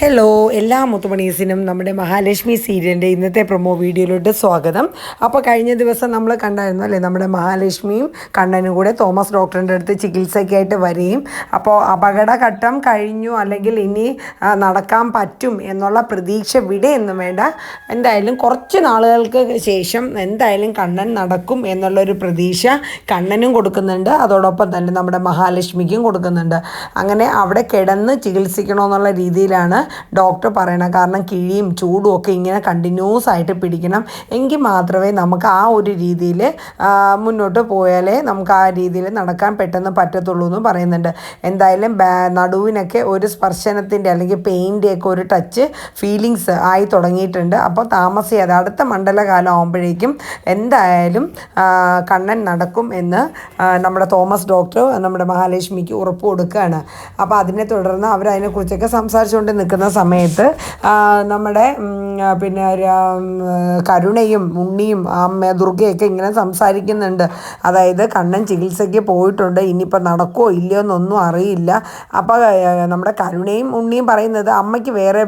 Hello എല്ലാ മുത്തുമണീസിനും നമ്മുടെ മഹാലക്ഷ്മി സീരിയലിന്റെ ഇന്നത്തെ പ്രൊമോ വീഡിയോയിലോട്ട് സ്വാഗതം. അപ്പോൾ കഴിഞ്ഞ ദിവസം നമ്മൾ കണ്ടായിരുന്നു അല്ലേ നമ്മുടെ മഹാലക്ഷ്മിയും കണ്ണനും കൂടെ തോമസ് ഡോക്ടറിന്റെ അടുത്ത് ചികിത്സയ്ക്കായിട്ട് വരികയും. അപ്പോൾ അപകടഘട്ടം കഴിഞ്ഞു അല്ലെങ്കിൽ ഇനി നടക്കാൻ പറ്റും എന്നുള്ള പ്രതീക്ഷ വിടെയൊന്നും വേണ്ട. എന്തായാലും കുറച്ച് നാളുകൾക്ക് ശേഷം എന്തായാലും കണ്ണൻ നടക്കും എന്നുള്ളൊരു പ്രതീക്ഷ കണ്ണനും കൊടുക്കുന്നുണ്ട്. അതോടൊപ്പം തന്നെ നമ്മുടെ മഹാലക്ഷ്മിക്കും കൊടുക്കുന്നുണ്ട്. അങ്ങനെ അവിടെ കിടന്ന് ചികിത്സിക്കണമെന്നുള്ള രീതിയിലാണ് ഡോക്ടർ പറയണം. കാരണം കിഴിയും ചൂടും ഒക്കെ ഇങ്ങനെ കണ്ടിന്യൂസ് ആയിട്ട് പിടിക്കണം. എങ്കിൽ മാത്രമേ നമുക്ക് ആ ഒരു രീതിയിൽ മുന്നോട്ട് പോയാലേ നമുക്ക് ആ രീതിയിൽ നടക്കാൻ പെട്ടെന്ന് പറ്റത്തുള്ളൂ എന്ന് പറയുന്നുണ്ട്. എന്തായാലും നടുവിനൊക്കെ ഒരു സ്പർശനത്തിന്റെ അല്ലെങ്കിൽ പെയിന്റെ ഒക്കെ ഒരു ടച്ച് ഫീലിങ്സ് ആയി തുടങ്ങിയിട്ടുണ്ട്. അപ്പോൾ താമസിയാതെ അടുത്ത മണ്ഡലകാലം ആകുമ്പോഴേക്കും എന്തായാലും കണ്ണൻ നടക്കും എന്ന് നമ്മുടെ തോമസ് ഡോക്ടർ നമ്മുടെ മഹാലക്ഷ്മിക്ക് ഉറപ്പ് കൊടുക്കുകയാണ്. അപ്പോൾ അതിനെ തുടർന്ന് അവർ അതിനെക്കുറിച്ചൊക്കെ സംസാരിച്ചുകൊണ്ട് നിൽക്കുന്ന സമയത്ത് നമ്മുടെ പിന്നെ കരുണയും ഉണ്ണിയും അമ്മ ദുർഗയൊക്കെ ഇങ്ങനെ സംസാരിക്കുന്നുണ്ട്. അതായത് കണ്ണൻ ചികിത്സയ്ക്ക് പോയിട്ടുണ്ട് ഇനിയിപ്പോൾ നടക്കുമോ ഇല്ലയോ എന്നൊന്നും അറിയില്ല. അപ്പോൾ നമ്മുടെ കരുണയും ഉണ്ണിയും പറയുന്നത് അമ്മയ്ക്ക് വേറെ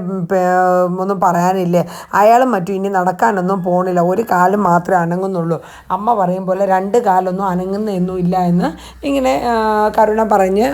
ഒന്നും പറയാനില്ലേ? അയാളും മറ്റും ഇനി നടക്കാനൊന്നും പോണില്ല. ഒരു കാലം മാത്രമേ അനങ്ങുന്നുള്ളൂ. അമ്മ പറയും പോലെ രണ്ട് കാലൊന്നും അനങ്ങുന്നൊന്നും ഇല്ല എന്ന് ഇങ്ങനെ കരുണ പറഞ്ഞ്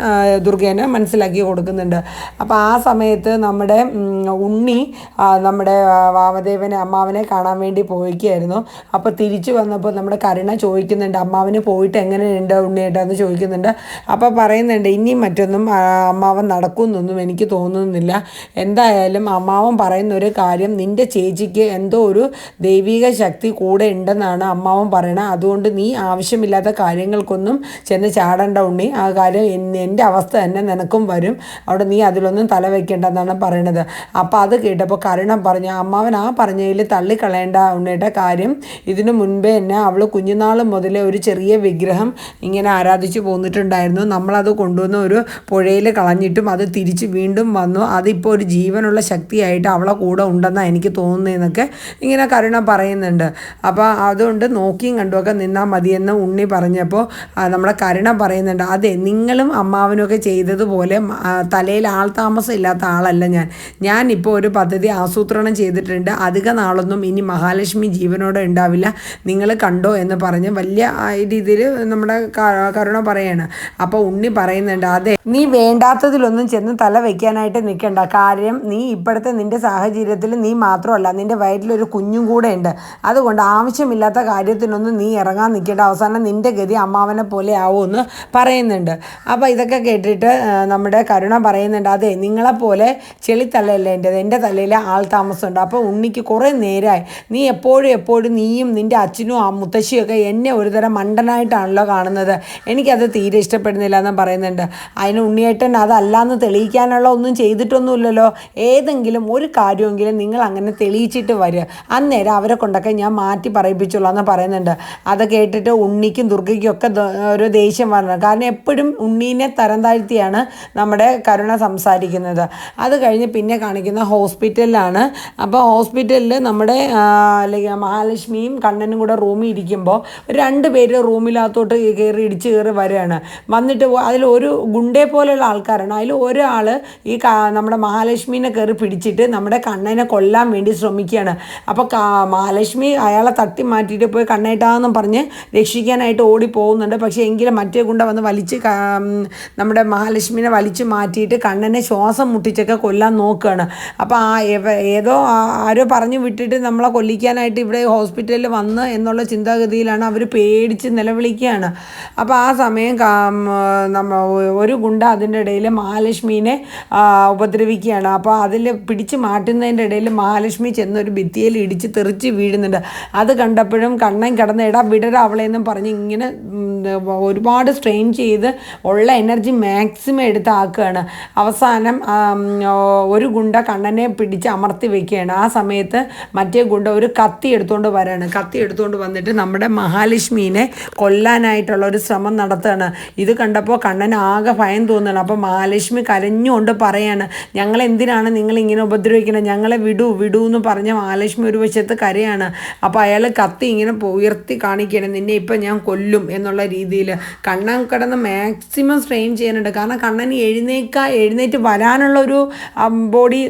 ദുർഗേനെ മനസ്സിലാക്കി കൊടുക്കുന്നുണ്ട്. അപ്പോൾ ആ സമയത്ത് നമ്മുടെ ഉണ്ണി നമ്മുടെ വാമദേവനെ അമ്മാവനെ കാണാൻ വേണ്ടി പോയിക്കായിരുന്നു. അപ്പോൾ തിരിച്ചു വന്നപ്പോൾ നമ്മുടെ കരുണ ചോദിക്കുന്നുണ്ട് അമ്മാവന് പോയിട്ട് എങ്ങനെയുണ്ട് ഉണ്ണിയേട്ടാന്ന് ചോദിക്കുന്നുണ്ട്. അപ്പോൾ പറയുന്നുണ്ട് ഇനിയും മറ്റൊന്നും അമ്മാവൻ നടക്കുമെന്നൊന്നും എനിക്ക് തോന്നുന്നില്ല. എന്തായാലും അമ്മാവൻ പറയുന്ന ഒരു കാര്യം നിന്റെ ചേച്ചിക്ക് എന്തോ ഒരു ദൈവിക ശക്തി കൂടെ ഉണ്ടെന്നാണ് അമ്മാവൻ പറയണത്. അതുകൊണ്ട് നീ ആവശ്യമില്ലാത്ത കാര്യങ്ങൾക്കൊന്നും ചെന്ന് ചാടേണ്ട ഉണ്ണി. ആ കാര്യം എൻ- എന്റെ അവസ്ഥ തന്നെ നിനക്കും വരും. അവിടെ നീ അതിലൊന്നും തല വെക്കേണ്ടെന്നാണ് പറയണത്. അപ്പോൾ അത് കേട്ടപ്പോൾ കരുണം പറഞ്ഞു അമ്മാവൻ ആ പറഞ്ഞതിൽ തള്ളിക്കളയേണ്ട ഉണ്ണിയുടെ കാര്യം. ഇതിനു മുൻപേ തന്നെ അവൾ കുഞ്ഞുനാൾ മുതലേ ഒരു ചെറിയ വിഗ്രഹം ഇങ്ങനെ ആരാധിച്ചു പോന്നിട്ടുണ്ടായിരുന്നു. നമ്മളത് കൊണ്ടുവന്ന് ഒരു പുഴയിൽ കളഞ്ഞിട്ടും അത് തിരിച്ച് വീണ്ടും വന്നു. അതിപ്പോൾ ഒരു ജീവനുള്ള ശക്തിയായിട്ട് അവളെ കൂടെ ഉണ്ടെന്നാണ് എനിക്ക് തോന്നുന്നതെന്നൊക്കെ ഇങ്ങനെ കരുണ പറയുന്നുണ്ട്. അപ്പോൾ അതുകൊണ്ട് നോക്കിയും കണ്ടുമൊക്കെ നിന്നാൽ മതിയെന്ന് ഉണ്ണി പറഞ്ഞപ്പോൾ നമ്മുടെ കരുണ പറയുന്നുണ്ട്. അതെ നിങ്ങളും അമ്മാവനൊക്കെ ചെയ്തതുപോലെ തലയിൽ ആൾ താമസം ഇല്ലാത്ത ആളല്ല ഞാൻ. ഞാൻ. ഇപ്പോൾ ഒരു പദ്ധതി ആസൂത്രണം ചെയ്തിട്ടുണ്ട്. അധിക നാളൊന്നും ഇനി മഹാലക്ഷ്മി ജീവനോടെ ഉണ്ടാവില്ല. നിങ്ങൾ കണ്ടോ എന്ന് പറഞ്ഞ് വലിയ രീതിയിൽ നമ്മുടെ കരുണ പറയാണ്. അപ്പോൾ ഉണ്ണി പറയുന്നുണ്ട് അതെ നീ വേണ്ടാത്തതിലൊന്നും ചെന്ന് തല വെക്കാനായിട്ട് നിൽക്കണ്ട കാര്യം നീ ഇപ്പോഴത്തെ നിന്റെ സാഹചര്യത്തിൽ നീ മാത്രമല്ല നിന്റെ വയറ്റിലൊരു കുഞ്ഞും കൂടെ ഉണ്ട്. അതുകൊണ്ട് ആവശ്യമില്ലാത്ത കാര്യത്തിനൊന്നും നീ ഇറങ്ങാൻ നിൽക്കേണ്ട അവസാനം നിന്റെ ഗതി അമ്മാവനെ പോലെ ആവുമെന്ന് പറയുന്നുണ്ട്. അപ്പോൾ ഇതൊക്കെ കേട്ടിട്ട് നമ്മുടെ കരുണ പറയുന്നുണ്ട് അതെ നിങ്ങളെപ്പോലെ ചെളിത്തലയല്ല എന്റെത് എന്റെ തലയിൽ ആൾ താമസമുണ്ട്. അപ്പോൾ ഉണ്ണിക്ക് കുറേ നേരമായി നീ എപ്പോഴും എപ്പോഴും നീയും നിന്റെ അച്ഛനും ആ മുത്തശ്ശിയൊക്കെ എന്നെ ഒരുതരം മണ്ടനായിട്ടാണല്ലോ കാണുന്നത്. എനിക്കത് തീരെ ഇഷ്ടപ്പെടുന്നില്ല എന്ന് പറയുന്നുണ്ട്. അതിന് ഉണ്ണിയേട്ടൻ അതല്ലാന്ന് തെളിയിക്കാനുള്ള ഒന്നും ചെയ്തിട്ടൊന്നുമില്ലല്ലോ. ഏതെങ്കിലും ഒരു കാര്യമെങ്കിലും നിങ്ങൾ അങ്ങനെ തെളിയിച്ചിട്ട് വരിക അന്നേരം അവരെ കൊണ്ടൊക്കെ ഞാൻ മാറ്റി പറയിപ്പിച്ചോളാം എന്ന് പറയുന്നുണ്ട്. അത് കേട്ടിട്ട് ഉണ്ണിക്കും ദുർഗയ്ക്കും ഒക്കെ ഒരു ദേഷ്യം പറഞ്ഞു കാരണം എപ്പോഴും ഉണ്ണീനെ തരം താഴ്ത്തിയാണ് നമ്മുടെ കരുണ സംസാരിക്കുന്നത്. അത് കഴിഞ്ഞ് പിന്നെ കാണിക്കുന്ന ഹോസ്പിറ്റലിലാണ്. അപ്പോൾ ഹോസ്പിറ്റലിൽ നമ്മുടെ മഹാലക്ഷ്മിയും കണ്ണനും കൂടെ റൂമിൽ ഇരിക്കുമ്പോൾ രണ്ട് പേര് റൂമിനകത്തോട്ട് കയറി ഇടിച്ച് കയറി വരികയാണ് വന്നിട്ട് അതിൽ ഒരു ഗുണ്ടേ പോലെയുള്ള ആൾക്കാരാണ്. അതിൽ ഒരാൾ ഈ നമ്മുടെ മഹാലക്ഷ്മീനെ കയറി പിടിച്ചിട്ട് നമ്മുടെ കണ്ണനെ കൊല്ലാൻ വേണ്ടി ശ്രമിക്കുകയാണ്. അപ്പോൾ മഹാലക്ഷ്മി അയാളെ തട്ടി മാറ്റിയിട്ട് പോയി കണ്ണേട്ടാന്നും പറഞ്ഞ് രക്ഷിക്കാനായിട്ട് ഓടി പോകുന്നുണ്ട്. പക്ഷേ എങ്കിലും മറ്റേ ഗുണ്ട വന്ന് വലിച്ച് നമ്മുടെ മഹാലക്ഷ്മിനെ വലിച്ചു മാറ്റിയിട്ട് കണ്ണനെ ശ്വാസം മുട്ടിച്ചൊക്കെ കൊല്ലാൻ നോക്കുകയാണ് അപ്പോൾ ആ ഏതോ ആരോ പറഞ്ഞു വിട്ടിട്ട് നമ്മളെ കൊല്ലിക്കാനായിട്ട് ഇവിടെ ഹോസ്പിറ്റലിൽ വന്ന് എന്നുള്ള ചിന്താഗതിയിലാണ് അവർ പേടിച്ച് നിലവിളിക്കുകയാണ് അപ്പോൾ ആ സമയം നമ്മ ഒരു ഗുണ്ട അതിന്റെ ഇടയിൽ മഹാലക്ഷ്മീനെ ഉപദ്രവിക്കുകയാണ്. അപ്പോൾ അതിൽ പിടിച്ച് മാറ്റുന്നതിന്റെ ഇടയിൽ മഹാലക്ഷ്മി ചെന്നൊരു ഭിത്തിയിൽ ഇടിച്ച് തെറിച്ച് വീഴുന്നുണ്ട്. അത് കണ്ടപ്പോഴും കണ്ണൻ കിടന്ന് ഇടാ വിടരാ അവളെന്നും പറഞ്ഞ് ഇങ്ങനെ ഒരുപാട് സ്ട്രെയിൻ ചെയ്ത് ഉള്ള എനർജി മാക്സിമം എടുത്താക്കുകയാണ്. അവസാനം ഒരു ഗുണ്ട കണ്ണനെ പിടിച്ച് അമർത്തി വെക്കുകയാണ്. ആ സമയത്ത് മറ്റേ ഗുണ്ട ഒരു കത്തി എടുത്തുകൊണ്ട് വരാണ്. കത്തി എടുത്തുകൊണ്ട് വന്നിട്ട് നമ്മുടെ മഹാലക്ഷ്മീനെ കൊല്ലാനായിട്ടുള്ള ഒരു ശ്രമം നടത്തുകയാണ്. ഇത് കണ്ടപ്പോൾ കണ്ണൻ ആകെ ഭയം തോന്നുകയാണ്. അപ്പോൾ മഹാലക്ഷ്മി കരഞ്ഞുകൊണ്ട് പറയാണ് ഞങ്ങൾ എന്തിനാണ് നിങ്ങൾ ഇങ്ങനെ ഉപദ്രവിക്കുന്നത് ഞങ്ങളെ വിടൂ വിടൂ എന്ന് പറഞ്ഞ മഹാലക്ഷ്മി ഒരു വശത്ത് കരയാണ്. അപ്പോൾ അയാൾ കത്തി ഇങ്ങനെ ഉയർത്തി കാണിക്കുകയാണ് നിന്നെ ഇപ്പം ഞാൻ കൊല്ലും എന്നുള്ള രീതിയിൽ കണ്ണൻ കിടന്ന് മാക്സിമം സ്ട്രെയിൻ ചെയ്യാനുണ്ട്. കാരണം കണ്ണൻ എഴുന്നേക്കാ എഴുന്നേറ്റ് വരാനുള്ള ഒരു ബോഡി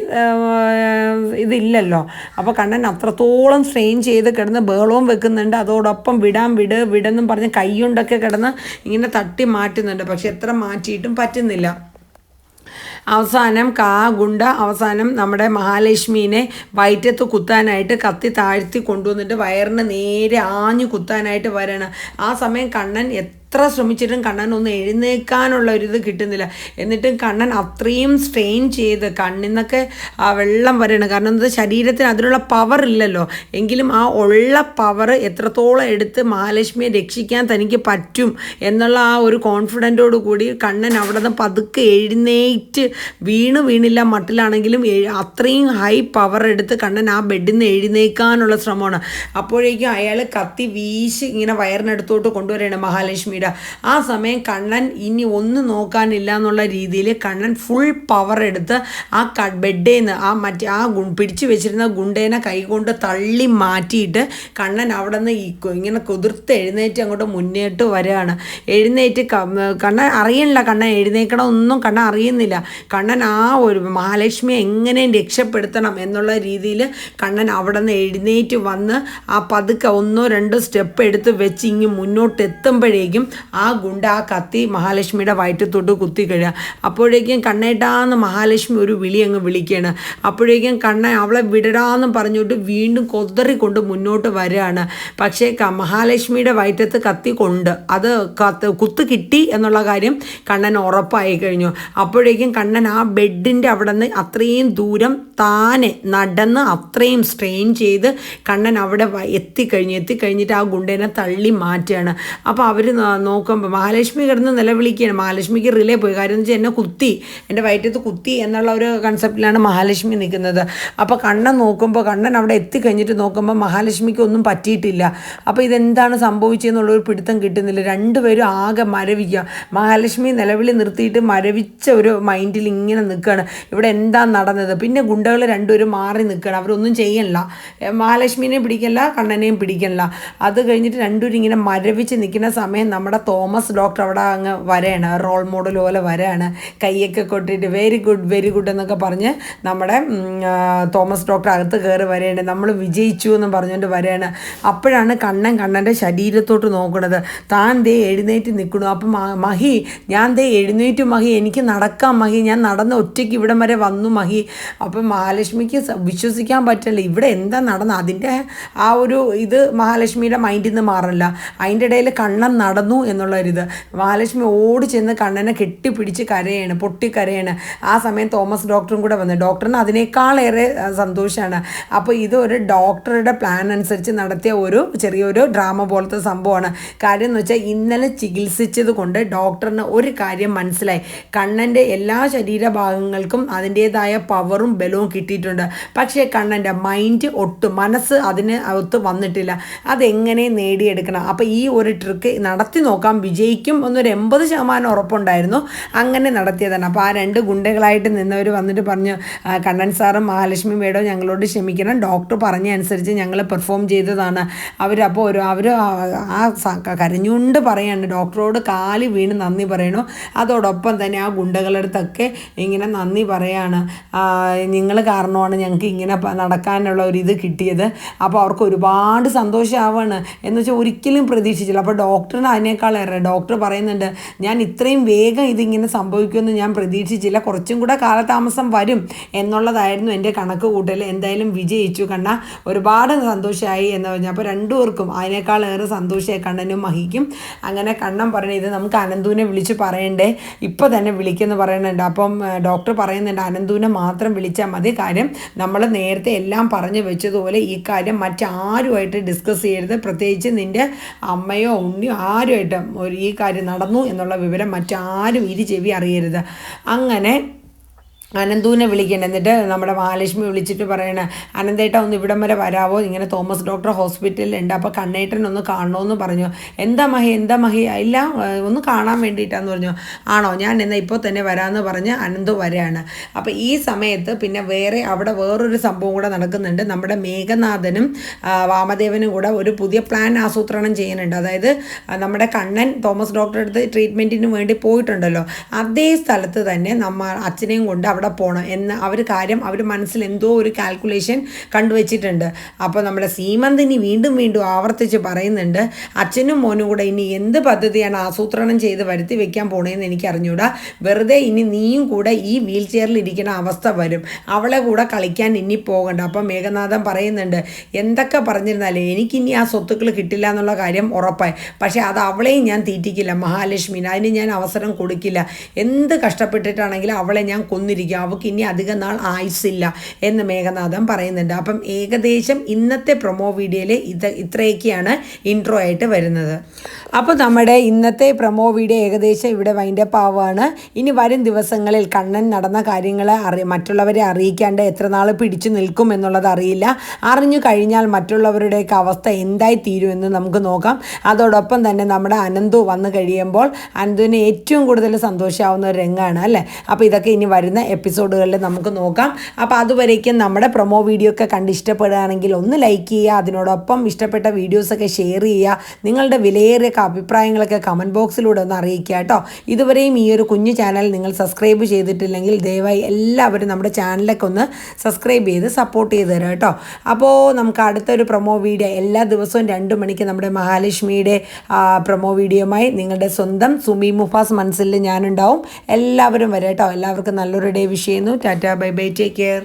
ഇതില്ലല്ലോ. അപ്പോൾ കണ്ണൻ അത്രത്തോളം സ്ട്രെയിൻ ചെയ്ത് കിടന്ന് ബേളവും വെക്കുന്നുണ്ട്. അതോടൊപ്പം വിടാൻ വിട് വിടെന്നും പറഞ്ഞ് കൈ കൊണ്ടൊക്കെ കിടന്ന് ഇങ്ങനെ തട്ടി മാറ്റുന്നുണ്ട്. പക്ഷെ എത്ര മാറ്റിയിട്ടും പറ്റുന്നില്ല. അവസാനം കാ ഗുണ്ട അവസാനം നമ്മുടെ മഹാലക്ഷ്മീനെ വയറ്റത്ത് കുത്താനായിട്ട് കത്തി താഴ്ത്തി കൊണ്ടുവന്നിട്ട് വയറിന് നേരെ ആഞ്ഞു കുത്താനായിട്ട് വരണം. ആ സമയം കണ്ണൻ എത്ര ശ്രമിച്ചിട്ടും കണ്ണൻ ഒന്ന് എഴുന്നേക്കാനുള്ള ഒരിത് കിട്ടുന്നില്ല. എന്നിട്ടും കണ്ണൻ അത്രയും സ്ട്രെയിൻ ചെയ്ത് കണ്ണിന്നൊക്കെ ആ വെള്ളം വരണം. കാരണം എന്താ ശരീരത്തിന് അതിനുള്ള പവർ ഇല്ലല്ലോ. എങ്കിലും ആ ഉള്ള പവർ എത്രത്തോളം എടുത്ത് മഹാലക്ഷ്മിയെ രക്ഷിക്കാൻ തനിക്ക് പറ്റും എന്നുള്ള ആ ഒരു കോൺഫിഡന്റോട് കൂടി കണ്ണൻ അവിടെ നിന്ന് പതുക്കെ എഴുന്നേറ്റ് വീണ് വീണില്ല മട്ടിലാണെങ്കിലും അത്രയും ഹൈ പവർ എടുത്ത് കണ്ണൻ ആ ബെഡിൽ നിന്ന് എഴുന്നേക്കാനുള്ള ശ്രമമാണ്. അപ്പോഴേക്കും അയാൾ കത്തി വീശി ഇങ്ങനെ വയറിനടുത്തോട്ട് കൊണ്ടുവരികയാണ് മഹാലക്ഷ്മിയുടെ ആ സമയം കണ്ണൻ ഇനി ഒന്നും നോക്കാനില്ല എന്നുള്ള രീതിയിൽ കണ്ണൻ ഫുൾ പവർ എടുത്ത് ആ ക ബെഡിൽ നിന്ന് ആ മറ്റേ ആ ഗു പിടിച്ചു വെച്ചിരുന്ന ഗുണ്ടേനെ കൈകൊണ്ട് തള്ളി മാറ്റിയിട്ട് കണ്ണൻ അവിടെ നിന്ന് ഇങ്ങനെ കുതിർത്ത് എഴുന്നേറ്റ് അങ്ങോട്ട് മുന്നേട്ട് വരികയാണ് എഴുന്നേറ്റ് കണ്ണൻ അറിയണില്ല. കണ്ണൻ എഴുന്നേക്കണം ഒന്നും കണ്ണൻ അറിയുന്നില്ല. കണ്ണൻ ആ ഒരു മഹാലക്ഷ്മിയെ എങ്ങനെയും രക്ഷപ്പെടുത്തണം എന്നുള്ള രീതിയിൽ കണ്ണൻ അവിടെ നിന്ന് എഴുന്നേറ്റ് വന്ന് ആ പതുക്കെ ഒന്നോ രണ്ടോ സ്റ്റെപ്പ് എടുത്ത് വെച്ച് ഇങ്ങ് മുന്നോട്ട് എത്തുമ്പോഴേക്കും ആ ഗുണ്ട ആ കത്തി മഹാലക്ഷ്മിയുടെ വയറ്റത്തോട്ട് കുത്തി കഴിയുക അപ്പോഴേക്കും കണ്ണേട്ടാന്ന് മഹാലക്ഷ്മി ഒരു വിളി അങ്ങ് വിളിക്കുകയാണ് അപ്പോഴേക്കും കണ്ണ അവളെ വിടടാന്ന് പറഞ്ഞുകൊണ്ട് വീണ്ടും കൊതറിക്കൊണ്ട് മുന്നോട്ട് വരികയാണ്. പക്ഷേ മഹാലക്ഷ്മിയുടെ വയറ്റത്ത് കത്തി കൊണ്ട് അത് കത്ത് കുത്ത് കിട്ടി എന്നുള്ള കാര്യം കണ്ണൻ ഉറപ്പായി കഴിഞ്ഞു. അപ്പോഴേക്കും കണ്ണൻ ആ ബെഡിന്റെ അവിടെ നിന്ന് അത്രയും ദൂരം താനെ നടന്ന് അത്രയും സ്ട്രെയിൻ ചെയ്ത് കണ്ണൻ അവിടെ എത്തിക്കഴിഞ്ഞു എത്തിക്കഴിഞ്ഞിട്ട് ആ ഗുണ്ടേനെ തള്ളി മാറ്റുകയാണ്. അപ്പോൾ അവർ നോക്കുമ്പോൾ മഹാലക്ഷ്മി കിടന്ന് നിലവിളിക്കുകയാണ്. മഹാലക്ഷ്മിക്ക് റിലേ പോയി. കാര്യം എന്ന് വെച്ചാൽ എന്നെ കുത്തി. എന്റെ വയറ്റത്ത് കുത്തി എന്നുള്ള ഒരു കൺസെപ്റ്റിലാണ് മഹാലക്ഷ്മി നിൽക്കുന്നത്. അപ്പോൾ കണ്ണൻ നോക്കുമ്പോൾ കണ്ണൻ അവിടെ എത്തിക്കഴിഞ്ഞിട്ട് നോക്കുമ്പോൾ മഹാലക്ഷ്മിക്ക് ഒന്നും പറ്റിയിട്ടില്ല. അപ്പോൾ ഇതെന്താണ് സംഭവിച്ചതെന്നുള്ള ഒരു പിടുത്തം കിട്ടുന്നില്ല. രണ്ടുപേരും ആകെ മരവിക്കുക മഹാലക്ഷ്മി നിലവിളി നിർത്തിയിട്ട് മരവിച്ച ഒരു മൈൻഡിൽ ഇങ്ങനെ നിൽക്കുകയാണ് ഇവിടെ എന്താ നടന്നത്? പിന്നെ ഗുണ്ടകൾ രണ്ടുപേരും മാറി നിൽക്കുകയാണ് അവരൊന്നും ചെയ്യണില്ല. മഹാലക്ഷ്മിനെയും പിടിക്കണില്ല കണ്ണനെയും പിടിക്കണില്ല. അത് കഴിഞ്ഞിട്ട് രണ്ടുപേരും ഇങ്ങനെ മരവിച്ച് നിൽക്കുന്ന സമയം നമ്മുടെ തോമസ് ഡോക്ടർ അവിടെ അങ്ങ് വരെയാണ് റോൾ മോഡൽ പോലെ വരെയാണ്. കൈയൊക്കെ കൊട്ടിയിട്ട് വെരി ഗുഡ് വെരി ഗുഡ് എന്നൊക്കെ പറഞ്ഞ് നമ്മുടെ തോമസ് ഡോക്ടർ അകത്ത് കയറി വരെയാണ്. നമ്മൾ വിജയിച്ചു എന്ന് പറഞ്ഞുകൊണ്ട് വരെയാണ്. അപ്പോഴാണ് കണ്ണൻ കണ്ണന്റെ ശരീരത്തോട്ട് നോക്കുന്നത്. താൻ ദേ എഴുന്നേറ്റ് നിൽക്കണു അപ്പം മഹി ഞാൻ ദേ എഴുന്നേറ്റ് മഹി എനിക്ക് നടക്കാം മഹി. ഞാൻ നടന്ന് ഒറ്റയ്ക്ക് ഇവിടം വരെ വന്നു മഹി. അപ്പം മഹാലക്ഷ്മിക്ക് വിശ്വസിക്കാൻ പറ്റില്ല. ഇവിടെ എന്താ നടന്നത് അതിന്റെ ആ ഒരു ഇത് മഹാലക്ഷ്മിയുടെ മൈൻഡിൽ നിന്ന് മാറില്ല അതിന്റെ ഇടയിൽ കണ്ണൻ നടന്നു എന്നുള്ളൊരിത് മഹാലക്ഷ്മി ഓടി ചെന്ന് കണ്ണനെ കെട്ടിപ്പിടിച്ച് കരയാണ് പൊട്ടിക്കരയാണ്. ആ സമയം തോമസ് ഡോക്ടറും കൂടെ വന്നു. ഡോക്ടറിന് അതിനേക്കാളേറെ സന്തോഷമാണ് അപ്പോൾ ഇതൊരു ഡോക്ടറുടെ പ്ലാൻ അനുസരിച്ച് നടത്തിയ ഒരു ചെറിയൊരു ഡ്രാമ പോലത്തെ സംഭവമാണ്. കാര്യം എന്ന് വെച്ചാൽ ഇന്നലെ ചികിത്സിച്ചത് കൊണ്ട് ഡോക്ടറിന് ഒരു കാര്യം മനസ്സിലായി. കണ്ണന്റെ എല്ലാ ശരീരഭാഗങ്ങൾക്കും അതിന്റേതായ പവറും ബലവും കിട്ടിയിട്ടുണ്ട്. പക്ഷേ കണ്ണന്റെ മൈൻഡ് ഒട്ടും മനസ്സ് അതിന് ഒത്ത് വന്നിട്ടില്ല. അതെങ്ങനെ നേടിയെടുക്കണം? അപ്പോൾ ഈ ഒരു ട്രിക്ക് നടത്തി നോക്കാം. വിജയിക്കും എന്നൊരു എൺപത് ശതമാനം ഉറപ്പുണ്ടായിരുന്നു. അങ്ങനെ നടത്തിയതാണ്. അപ്പോൾ ആ രണ്ട് ഗുണ്ടകളായിട്ട് നിന്നവർ വന്നിട്ട് പറഞ്ഞു "ആ, കണ്ണൻ സാറും മഹാലക്ഷ്മി മേഡവും ഞങ്ങളോട് ക്ഷമിക്കണം. ഡോക്ടർ പറഞ്ഞ അനുസരിച്ച് ഞങ്ങൾ പെർഫോം ചെയ്തതാണ്. അവരപ്പോൾ ഒരു അവർ ആ കരഞ്ഞുകൊണ്ട് പറയാണ് ഡോക്ടറോട് കാലി വീണ് നന്ദി പറയണു. അതോടൊപ്പം തന്നെ ആ ഗുണ്ടകളടുത്തൊക്കെ ഇങ്ങനെ നന്ദി പറയാണ്. നിങ്ങൾ കാരണമാണ് ഞങ്ങൾക്ക് ഇങ്ങനെ നടക്കാനുള്ള ഒരു ഇത് കിട്ടിയത്. അപ്പോൾ അവർക്ക് ഒരുപാട് സന്തോഷമാവാണ് എന്ന് വെച്ചാൽ ഒരിക്കലും പ്രതീക്ഷിച്ചില്ല. അപ്പോൾ ഡോക്ടറിന് അതിനേക്കാളേറെ ഡോക്ടർ പറയുന്നുണ്ട് ഞാൻ ഇത്രയും വേഗം ഇതിങ്ങനെ സംഭവിക്കുമെന്ന് ഞാൻ പ്രതീക്ഷിച്ചില്ല. കുറച്ചും കൂടെ കാലതാമസം വരും എന്നുള്ളതായിരുന്നു എന്റെ കണക്ക് കൂട്ടൽ. എന്തായാലും വിജയിച്ചു. കണ്ണ ഒരുപാട് സന്തോഷമായി എന്ന് പറഞ്ഞു. അപ്പോൾ രണ്ടുപേർക്കും അതിനേക്കാളേറെ സന്തോഷമായി കണ്ണനും മഹിക്കും. അങ്ങനെ കണ്ണൻ പറഞ്ഞു ഇത് നമുക്ക് അനന്തുവിനെ വിളിച്ച് പറയണ്ടേ? ഇപ്പോൾ തന്നെ വിളിക്കുമെന്ന് പറയുന്നുണ്ട്. അപ്പം ഡോക്ടർ പറയുന്നുണ്ട് അനന്തുവിനെ മാത്രം വിളിച്ചാൽ മതി. കാര്യം നമ്മൾ നേരത്തെ എല്ലാം പറഞ്ഞു വെച്ചതുപോലെ ഈ കാര്യം മറ്റാരുമായിട്ട് ഡിസ്കസ് ചെയ്യരുത്. പ്രത്യേകിച്ച് നിന്റെ അമ്മയോ ഉണ്ണിയോ ആരുമായിട്ടും ഒരു ഈ കാര്യം നടന്നു എന്നുള്ള വിവരം മറ്റാരും ഇരു ചെവി അറിയരുത്. അങ്ങനെ അനന്തുവിനെ വിളിക്കണം എന്നിട്ട് നമ്മുടെ മഹാലക്ഷ്മി വിളിച്ചിട്ട് പറയണ അനന്തേട്ട ഒന്ന് ഇവിടം വരെ വരാവോ? ഇങ്ങനെ തോമസ് ഡോക്ടർ ഹോസ്പിറ്റലിൽ ഉണ്ട്. അപ്പോൾ കണ്ണേട്ടൻ ഒന്ന് കാണണമെന്ന് പറഞ്ഞു. എന്താ മഹി? എന്താ മഹി? ഇല്ല ഒന്ന് കാണാൻ വേണ്ടിയിട്ടാന്ന് പറഞ്ഞു. ആണോ? ഞാൻ എന്നാൽ ഇപ്പോൾ തന്നെ വരാമെന്ന് പറഞ്ഞ് അനന്തു വരാണ്. അപ്പോൾ ഈ സമയത്ത് പിന്നെ വേറെ അവിടെ വേറൊരു സംഭവം കൂടെ നടക്കുന്നുണ്ട്. നമ്മുടെ മേഘനാഥനും വാമദേവനും കൂടെ ഒരു പുതിയ പ്ലാൻ ആസൂത്രണം ചെയ്യുന്നുണ്ട്. അതായത് നമ്മുടെ കണ്ണൻ തോമസ് ഡോക്ടറെ അടുത്ത് ട്രീറ്റ്മെന്റിന് വേണ്ടി പോയിട്ടുണ്ടല്ലോ. അതേ സ്ഥലത്ത് തന്നെ നമ്മ അച്ഛനെയും കൊണ്ട് അവിടെ പോകണം എന്ന് അവർ കാര്യം അവർ മനസ്സിൽ എന്തോ ഒരു കാൽക്കുലേഷൻ കണ്ടുവച്ചിട്ടുണ്ട്. അപ്പോൾ നമ്മുടെ സീമന്തിനി വീണ്ടും വീണ്ടും ആവർത്തിച്ച് പറയുന്നുണ്ട് അച്ഛനും മോനും കൂടെ ഇനി എന്ത് പദ്ധതിയാണ് ആസൂത്രണം ചെയ്ത് വരുത്തി വെക്കാൻ പോണേന്ന് എനിക്ക് അറിഞ്ഞൂടാ. വെറുതെ ഇനി നീയും കൂടെ ഈ വീൽ ചെയറിൽ ഇരിക്കുന്ന അവസ്ഥ വരും. അവളെ കൂടെ കളിക്കാൻ ഇനി പോകണ്ട. അപ്പം മേഘനാഥൻ പറയുന്നുണ്ട് എന്തൊക്കെ പറഞ്ഞിരുന്നാലേ എനിക്കിനി ആ സ്വത്തുക്കൾ കിട്ടില്ല എന്നുള്ള കാര്യം ഉറപ്പായി. പക്ഷേ അത് അവളെയും ഞാൻ തീറ്റിക്കില്ല മഹാലക്ഷ്മിന് അതിന് ഞാൻ അവസരം കൊടുക്കില്ല. എന്ത് കഷ്ടപ്പെട്ടിട്ടാണെങ്കിലും അവളെ ഞാൻ കൊന്നിരിക്കും. അവൾക്ക് ഇനി അധികം നാൾ ആയുസില്ല എന്ന് മേഘനാഥൻ പറയുന്നുണ്ട്. അപ്പം ഏകദേശം ഇന്നത്തെ പ്രൊമോ വീഡിയോയിൽ ഇത് ഇത്രയൊക്കെയാണ് ഇൻട്രോ ആയിട്ട് വരുന്നത്. അപ്പോൾ നമ്മുടെ ഇന്നത്തെ പ്രൊമോ വീഡിയോ ഏകദേശം ഇവിടെ വൈൻഡപ്പ് ആവുകയാണ്. ഇനി വരും ദിവസങ്ങളിൽ കണ്ണൻ നടന്ന കാര്യങ്ങളെ അറി മറ്റുള്ളവരെ അറിയിക്കാണ്ട് എത്ര നാൾ പിടിച്ചു നിൽക്കും എന്നുള്ളത് അറിയില്ല. അറിഞ്ഞു കഴിഞ്ഞാൽ മറ്റുള്ളവരുടെയൊക്കെ അവസ്ഥ എന്തായി തീരുമെന്ന് നമുക്ക് നോക്കാം. അതോടൊപ്പം തന്നെ നമ്മുടെ അനന്തു വന്നു കഴിയുമ്പോൾ അനന്തുവിന് ഏറ്റവും കൂടുതൽ സന്തോഷമാവുന്ന ഒരു രംഗമാണ് അല്ലേ? അപ്പോൾ ഇതൊക്കെ ഇനി വരുന്ന എപ്പിസോഡുകളിൽ നമുക്ക് നോക്കാം. അപ്പോൾ അതുവരേക്കും നമ്മുടെ പ്രൊമോ വീഡിയോ ഒക്കെ കണ്ട് ഇഷ്ടപ്പെടുകയാണെങ്കിൽ ഒന്ന് ലൈക്ക് ചെയ്യുക അതിനോടൊപ്പം ഇഷ്ടപ്പെട്ട വീഡിയോസൊക്കെ ഷെയർ ചെയ്യുക നിങ്ങളുടെ വിലയേറിയ അഭിപ്രായങ്ങളൊക്കെ കമന്റ് ബോക്സിലൂടെ ഒന്ന് അറിയിക്കുക കേട്ടോ. ഇതുവരെയും ഈ ഒരു കുഞ്ഞു ചാനൽ നിങ്ങൾ സബ്സ്ക്രൈബ് ചെയ്തിട്ടില്ലെങ്കിൽ ദയവായി എല്ലാവരും നമ്മുടെ ചാനലൊക്കെ ഒന്ന് സബ്സ്ക്രൈബ് ചെയ്ത് സപ്പോർട്ട് ചെയ്ത് തരാം കേട്ടോ. അപ്പോൾ നമുക്ക് അടുത്തൊരു പ്രൊമോ വീഡിയോ എല്ലാ ദിവസവും രണ്ട് മണിക്ക് നമ്മുടെ മഹാലക്ഷ്മിയുടെ പ്രൊമോ വീഡിയോയുമായി നിങ്ങളുടെ സ്വന്തം സുമി മുഫാസ് മനസ്സിൽ ഞാനുണ്ടാവും. എല്ലാവരും വരാം കേട്ടോ. എല്ലാവർക്കും നല്ലൊരു ഡേ വിഷ് ചെയ്യുന്നു. Tata bye bye take care.